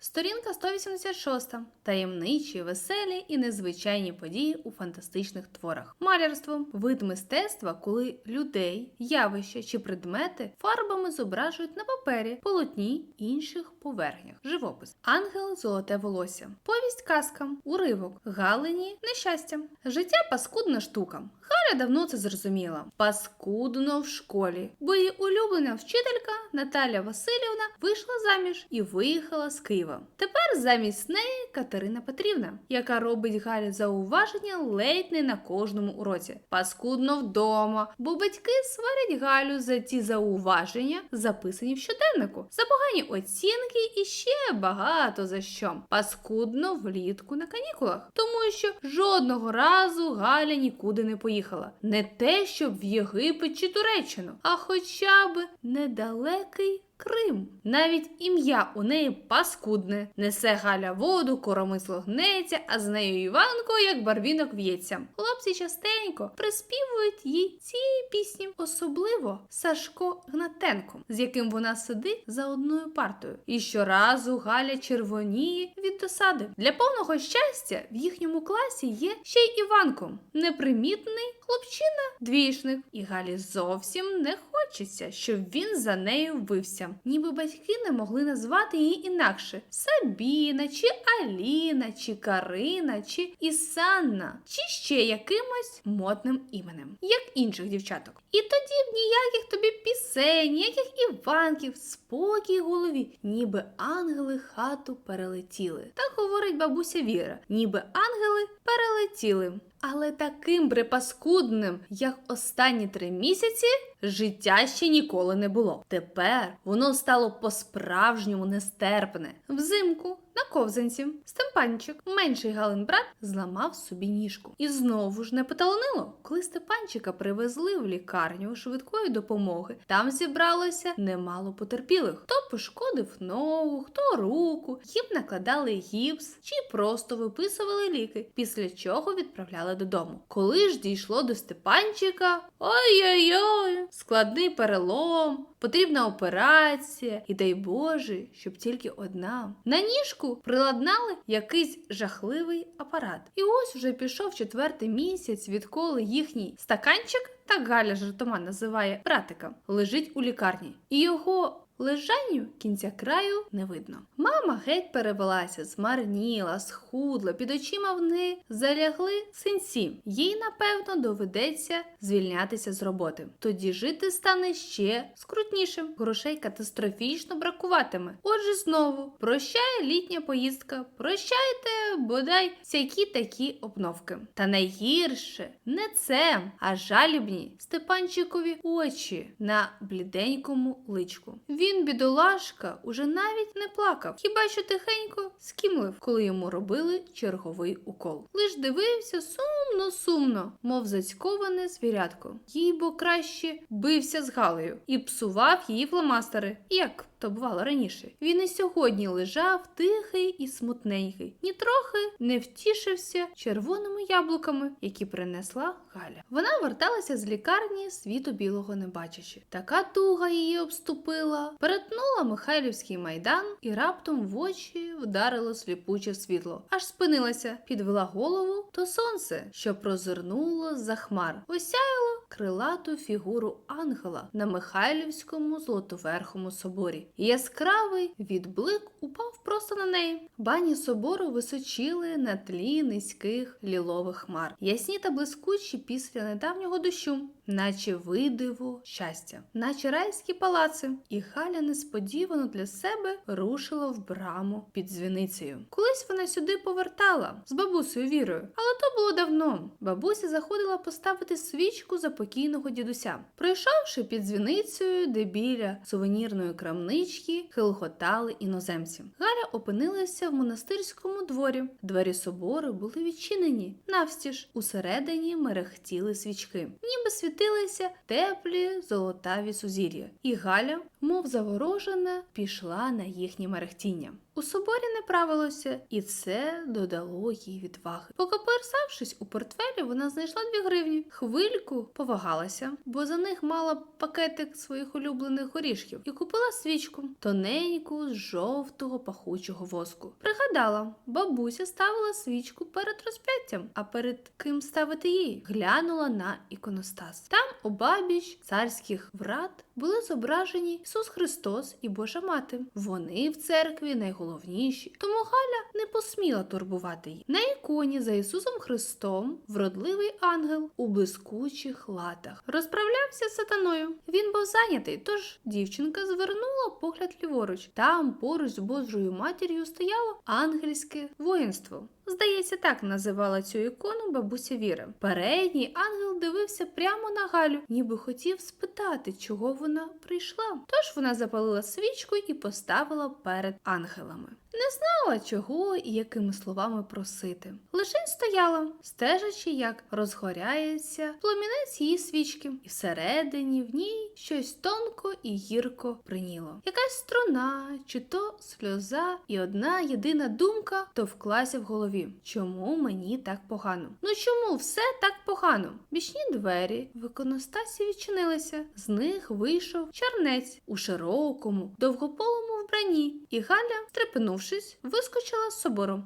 Сторінка 186. Таємничі, веселі і незвичайні події у фантастичних творах. Малярство вид мистецтва, коли людей, явища чи предмети фарбами зображують на папері, полотні інших поверхнях. Живопис. Ангел золоте волосся. Повість казка. Уривок. Галині нещастя. Життя паскудна штука. Галя давно це зрозуміла. Паскудно в школі, бо її улюблена вчителька Наталя Васильівна вийшла заміж і виїхала з Києва. Тепер замість неї Катерина Петрівна, яка робить Галі зауваження ледь не на кожному уроці. Паскудно вдома, бо батьки сварять Галю за ті зауваження, записані в щоденнику, за погані оцінки і ще багато за що. Паскудно влітку на канікулах, тому що жодного разу Галя нікуди не поїхала. Не те, щоб в Єгипет чи Туреччину, а хоча б недалекий Крим. Навіть ім'я у неї паскудне. Несе Галя воду, коромисло гнеться, а з нею Іванко, як барвінок в'ється. Хлопці частенько приспівують їй ці пісні, особливо Сашко Гнатенко, з яким вона сидить за одною партою. І щоразу Галя червоніє від досади. Для повного щастя в їхньому класі є ще й Іванко, непримітний хлопчина, двішник. І Галі зовсім не хочеться, щоб він за нею вився. Ніби батьки не могли назвати її інакше: Сабіна, чи Аліна, чи Карина, чи Ісанна, чи ще якимось модним іменем, як інших дівчаток. І тоді б ніяких тобі пісень, ніяких Іванків, спокій голові, ніби ангели хату перелетіли. Так говорить бабуся Віра, ніби ангели перелетіли. Але таким припаскудним, як останні три місяці, життя ще ніколи не було. Тепер воно стало по-справжньому нестерпне. Взимку на ковзанці Степанчик, менший Галин брат, зламав собі ніжку. І знову ж не поталонило. Коли Степанчика привезли в лікарню швидкої допомоги, там зібралося немало потерпілих. Хто пошкодив ногу, хто руку, їм накладали гіпс чи просто виписували ліки, після чого відправляли додому. Коли ж дійшло до Степанчика, ой-ой-ой, складний перелом, потрібна операція, і дай Боже, щоб тільки одна. На ніжку приладнали якийсь жахливий апарат. І ось уже пішов четвертий місяць, відколи їхній стаканчик, так Галя жартома називає братика, лежить у лікарні. І його Лежанню кінця краю не видно. Мама геть перевелася, змарніла, схудла, під очима в неї залягли синці. Їй, напевно, доведеться звільнятися з роботи. Тоді жити стане ще скрутнішим. Грошей катастрофічно бракуватиме. Отже, знову прощає літня поїздка, прощайте, бодай всякі такі обновки. Та найгірше не це, а жалібні Степанчикові очі на бліденькому личку. Бідолашка, уже навіть не плакав, хіба що тихенько скімлив, коли йому робили черговий укол. Лиш дивився сумно, сумно, мов зацьковане звірятко. Їй бо краще бився з Галею і псував її фломастери, як то бувало раніше. Він і сьогодні лежав тихий і смутненький, нітрохи не втішився червоними яблуками, які принесла Галя. Вона верталася з лікарні світу білого не бачачи. Така туга її обступила, перетнула Михайлівський майдан і раптом в очі вдарило сліпуче світло. Аж спинилася, підвела голову, то сонце, що прозирнуло з-за хмар, осяяло крилату фігуру ангела на Михайлівському золотоверхому соборі. Яскравий відблик упав просто на неї. Бані собору височили на тлі низьких лілових хмар, ясні та блискучі після недавнього дощу, наче видиво щастя, наче райські палаци. І Галя несподівано для себе рушила в браму під дзвіницею. Колись вона сюди повертала з бабусею вірою, але то було давно. Бабуся заходила поставити свічку за покійного дідуся. Пройшовши під дзвіницею, де біля сувенірної крамнички хилготали іноземці. Галя опинилася в монастирському дворі. Двері собору були відчинені. Навстіж усередині мерехтіли свічки, ніби світилися теплі золотаві сузір'я. І Галя, мов заворожена, пішла на їхнє мерехтіння. У соборі не правилося, і це додало їй відваги. Покоперсавшись у портфелі, вона знайшла дві гривні. Хвильку повагалася, бо за них мала пакетик своїх улюблених горішків і купила свічку тоненьку з жовтого пахучого воску. Пригадала, бабуся ставила свічку перед розп'яттям, а перед ким ставити її? Глянула на іконостас. Там обабіч царських врат були зображені Ісус Христос і Божа Мати. Вони в церкві найголовніші, тому Галя не посміла турбувати її. На іконі за Ісусом Христом вродливий ангел у блискучих латах розправлявся з сатаною. Він був зайнятий, тож дівчинка звернула погляд ліворуч. Там поруч з Божою матір'ю стояло ангельське воїнство. Здається, так називала цю ікону бабуся Віра. Передній ангел дивився прямо на Галю, ніби хотів спитати, чого вона прийшла. Тож вона запалила свічку і поставила перед ангелами. Не знала, чого і якими словами просити. Лише стояла, стежачи, як розгоряється пломінець її свічки, і всередині в ній щось тонко і гірко приніло. Якась струна, чи то сльоза, і одна єдина думка товклася в голові. Чому мені так погано? Ну чому все так погано? Бічні двері в іконостасі відчинилися. З них вийшов чернець у широкому, довгополому вбранні, і Галя, стрепенувшись, вискочила з собору.